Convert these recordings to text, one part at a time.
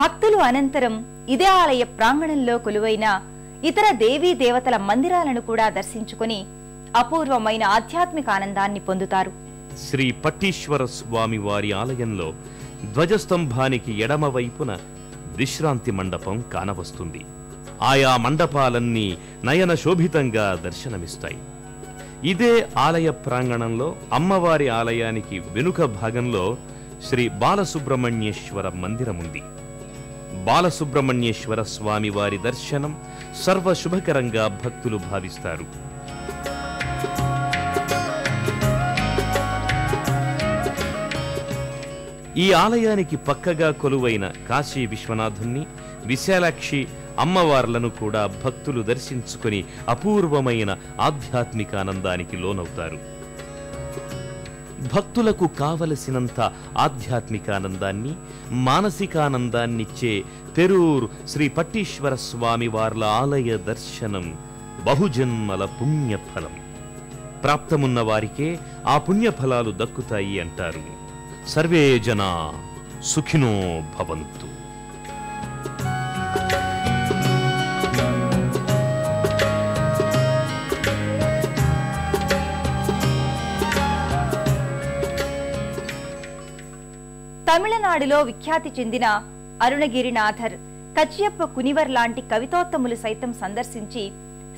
భక్తులు అనంతరం ఇదే ఆలయ ప్రాంగణంలో కొలువైన ఇతర దేవీ దేవతల మందిరాలను కూడా దర్శించుకొని అపూర్వమైన ఆధ్యాత్మిక ఆనందాన్ని పొందుతారు. శ్రీ పట్టీశ్వర స్వామి వారి ఆలయంలో ధ్వజస్తంభానికి ఎడమ వైపున విశ్రాంతి మండపం కానవస్తుంది. ఆయా మండపాలన్నీ నయన శోభితంగా దర్శనమిస్తాయి. ఇదే ఆలయ ప్రాంగణంలో అమ్మవారి ఆలయానికి వెనుక భాగంలో శ్రీ బాలసుబ్రహ్మణ్యేశ్వర మందిరముంది. బాలసుబ్రహ్మణ్యేశ్వర స్వామి వారి దర్శనం సర్వశుభకరంగా భక్తులు భావిస్తారు. ఈ ఆలయానికి పక్కగా కొలువైన కాశీ విశ్వనాథుణ్ణి విశాలాక్షి అమ్మవార్లను కూడా భక్తులు దర్శించుకొని అపూర్వమైన ఆధ్యాత్మిక ఆనందానికి లోనవుతారు. భక్తులకు కావలసినంత ఆధ్యాత్మిక ఆనందాన్ని మానసికానందాన్నిచ్చే పెరూర్ శ్రీ పట్టీశ్వర స్వామి వార్ల ఆలయ దర్శనం బహుజన్మల పుణ్యఫలం. ప్రాప్తమున్న వారికే ఆ పుణ్యఫలాలు దక్కుతాయి అంటారు. సర్వే జనా సుఖినో భవంతు. తమిళనాడులో విఖ్యాతి చెందిన అరుణగిరినాథర్ కచ్చియప్ప కునివర్ లాంటి కవితోత్తములు సైతం సందర్శించి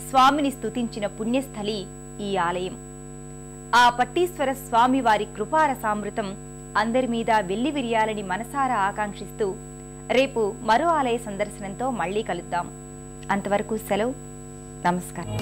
స్వామిని స్తుతించిన పుణ్యస్థలి ఈ ఆలయం. ఆ పట్టీశ్వర స్వామి వారి కృపారసామృతం అందరి మీద వెల్లి విరియాలని మనసారా ఆకాంక్షిస్తూ రేపు మరో ఆలయ సందర్శనంతో మళ్ళీ కలుద్దాం. అంతవరకు సెలవు. నమస్కారం.